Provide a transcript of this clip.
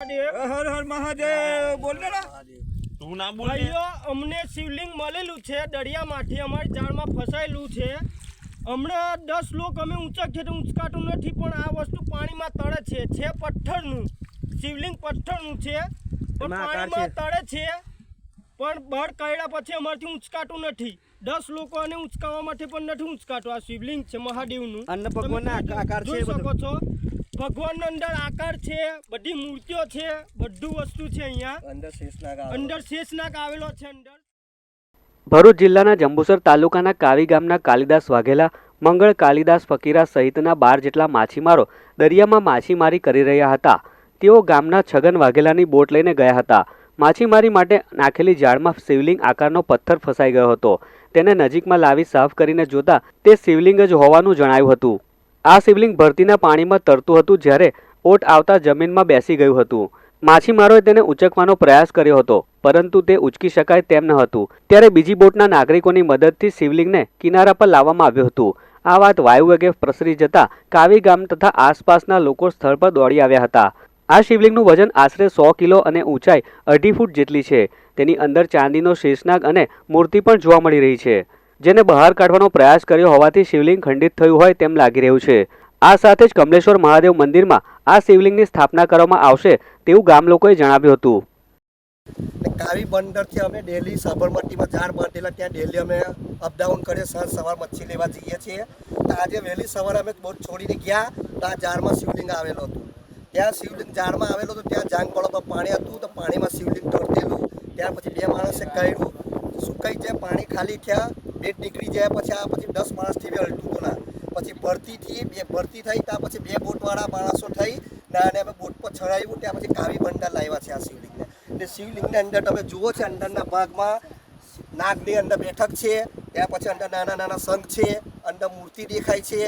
હર હર મહાદેવ. બોલ ને તું ના બોલ અમને શિવલિંગ મળેલું છે દરિયામાંથી. અમારી જાળમાં ફસાયેલું છે. હમણાં દસ લોક અમે ઊંચા ખેતર ઊંચકાતું નથી પણ આ વસ્તુ પાણીમાં તળે છે. છે પથ્થરનું. શિવલિંગ પથ્થરનું છે. પણ પાણીમાં તળે છે. પણ બળ કાઢ્યા પછી અમારથી ઊંચકાતું નથી. દસ લોકો અને ઊંચકાવવા માટે પણ નથી ઊંચકાતું. આ શિવલિંગ છે મહાદેવનું. અન્ન ભગવાનના આકાર છે. શકો છો. ભગવાનનો અંદર આકાર છે બધી મૂર્તિઓ છે બધું વસ્તુ છે અહીંયા. અંદર શેષનાગ. અંદર શેષનાગ આવેલો છે અંદર. ભરૂચ જિલ્લાના જંબુસર તાલુકાના કાવી ગામના કાલિદાસ વાઘેલા મંગળ કાલિદાસ ફકીરા સહિતના બાર જેટલા માછીમારો દરિયામાં માછીમારી કરી રહ્યા હતા. તેઓ ગામના છગન વાઘેલાની બોટ લઈને ગયા હતા. માછીમારી માટે નાખેલી જાળમાં શિવલિંગ આકારનો પથ્થર ફસાઈ ગયો હતો. તેને નજીકમાં લાવી સાફ કરીને જોતા તે શિવલિંગ જ હોવાનું જણાયું હતું. આ શિવલિંગ ભરતીના પાણીમાં તરતું હતું જ્યારે ઓટ આવતા જમીનમાં બેસી ગયું હતું. માછીમારોએ તેને ઉચકવાનો પ્રયાસ કર્યો હતો, પરંતુ તે ઉચકી શકાય તેમ ન હતું. ત્યારે બીજી બોટના નાગરિકોની મદદથી શિવલિંગને કિનારા પર લાવવામાં આવ્યું હતું. આ વાત વાયુ વેગે પ્રસરી જતા કાવી ગામ તથા આસપાસના લોકો સ્થળ પર દોડી આવ્યા હતા. આ શિવલિંગનું વજન આશરે સો કિલો અને ઊંચાઈ અઢી ફૂટ જેટલી છે. તેની અંદર ચાંદીનો શેષનાગ અને મૂર્તિ પણ જોવા મળી રહી છે. જેને બહાર કાઢવાનો પ્રયાસ કર્યો હોવાથી શિવલિંગ ખંડિત થયું હોય તેમ લાગી રહ્યું છે. આ સાથે જ કમલેશ્વર મહાદેવ મંદિરમાં આ શિવલિંગની સ્થાપના કરવામાં આવશે તેવું ગામ લોકોએ જણાવ્યું હતું. કાવી બંદરથી અમે ડેલી સાબરમતીમાં ઝાડ બાંધેલા, ત્યાં ડેલી અમે અપડાઉન કરીએ સાંજ સવાર મચ્છી લેવા જઈએ છીએ. આજે વહેલી સવારે અમે બોટ છોડીને ગયા, તો આ ઝાડમાં શિવલિંગ આવેલો હતું. ત્યાં શિવલિંગ ઝાડમાં આવેલો હતું, ત્યાં જાંગ પાણી હતું, તો પાણીમાં શિવલિંગ તરતેલું ત્યાર પછી બે માણસે કહ્યું સુકાઈ જાય પાણી ખાલી થયા બેટ નીકળી જાય પછી આ પછી દસ માણસથી બે હલતું પછી ભરતીથી બે ભરતી થઈ ત્યાં પછી બે બોટવાળા માણસો થઈ, ને આને અમે બોટ પર ચડાવ્યું ત્યાં પછી કાવી ભંડાર લાવ્યા છે આ શિવલિંગને. એટલે શિવલિંગની અંદર તમે જુઓ છો, અંદરના ભાગમાં નાગની અંદર બેઠક છે ત્યાં પછી અંદર નાના નાના શંખ છે, અંદર મૂર્તિ દેખાય છે